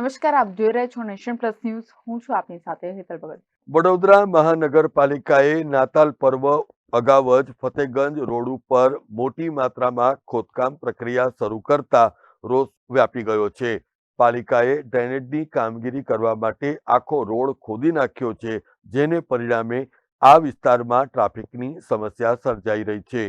નમસ્કાર, આપ જોઈ રહ્યા છો નેશન પ્લસ ન્યૂઝ. હું છું આપની સાથે હેતલ ભગત. વડોદરા મહાનગરપાલિકાએ નાતાલ પર્વ અગાઉ જ ફતેગંજ રોડ ઉપર મોટી માત્રામાં ખોદકામ પ્રક્રિયા શરૂ કરતા રોષ વ્યાપી ગયો છે. પાલિકાએ ડ્રેનેજની કામગીરી કરવા માટે આખો રોડ ખોદી નાખ્યો છે, જેને પરિણામે આ વિસ્તારમાં ટ્રાફિકની સમસ્યા સર્જાઈ રહી છે.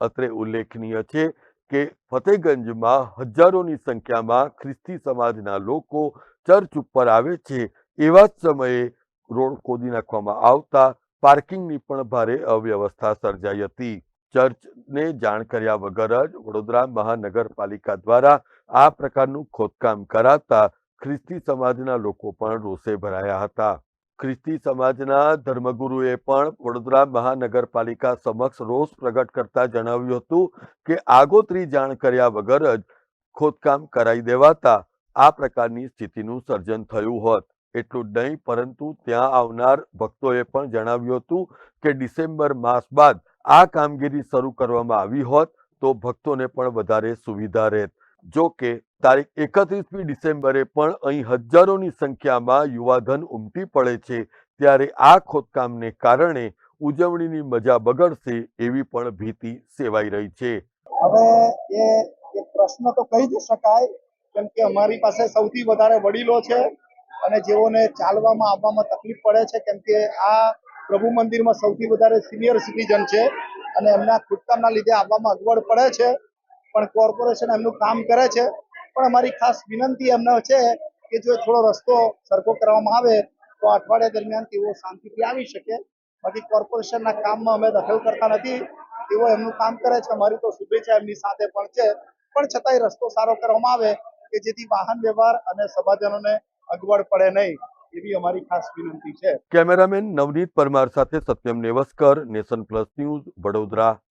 અત્રે ઉલ્લેખનીય છે કે ફતેગંજમાં હજારોની સંખ્યામાં ખ્રિસ્તી સમાજના લોકો ચર્ચ ઉપર આવે છે. એવા જ સમયે રોડ ખોદી નાખવામાં આવતા પાર્કિંગની પણ ભારે અવ્યવસ્થા સર્જાઈ હતી. ચર્ચને જાણ કર્યા વગર જ વડોદરા મહાનગરપાલિકા દ્વારા આ પ્રકારનું ખોદકામ કરાતા ખ્રિસ્તી સમાજના લોકો પણ રોષે ભરાયા હતા. ખ્રિસ્તી સમાજના ધર્મગુરુએ પણ વડોદરા મહાનગરપાલિકા સમક્ષ રોષ પ્રગટ કરતા જણાવ્યું હતું કે આગોતરી જાણ કર્યા વગર જ ખોદકામ કરાઈ દેવાતા આ પ્રકારની સ્થિતિનું સર્જન થયું હોત. એટલું જ નહીં, પરંતુ ત્યાં આવનાર ભક્તોએ પણ જણાવ્યું હતું કે ડિસેમ્બર માસ બાદ આ કામગીરી શરૂ કરવામાં આવી હોત તો ભક્તોને પણ વધારે સુવિધા રહેત. જો કે, તારીખ એકત્રીસમી ડિસેમ્બરે પણ અહીં હજારોની સંખ્યામાં યુવાધન ઉમટી પડે છે, ત્યારે આ ખોદકામને કારણે ઉજવણીની મજા બગડશે એવી પણ ભીતિ સેવાઈ રહી છે. હવે એ પ્રશ્ન તો કહી જ શકાય, કેમ કે અમારી પાસે સૌથી વધારે વડીલો છે અને જેઓને ચાલવામાં આવવામાં તકલીફ પડે છે, કેમ કે આ પ્રભુ મંદિરમાં સૌથી વધારે સિનિયર સિટીઝન છે અને એમના ખુદકામના લીધે આવવામાં અગવડ પડે છે. પણ કોર્પોરેશન એમનું કામ કરે છે. પણ અમારી ખાસ વિનંતી એમને છે કે જો થોડો રસ્તો સરખો કરવામાં આવે, તો અઠવાડિયા દરમિયાન તેઓ શાંતિથી આવી શકે. બાકી કોર્પોરેશનના કામમાં અમે દખલ કરતા નથી. તેઓ એમનું કામ કરે છે. અમારી તો શુભેચ્છા એમની સાથે પણ છે. પણ છતાંય રસ્તો સારો કરવામાં આવે કે જેથી વાહન વ્યવહાર અને સભાજનોને અગવડ પડે નહીં, એવી અમારી ખાસ વિનંતી છે. કેમેરામેન નવનીત પરમાર સાથે Satyam Nevaskar, Nation Plus News, Vadodara.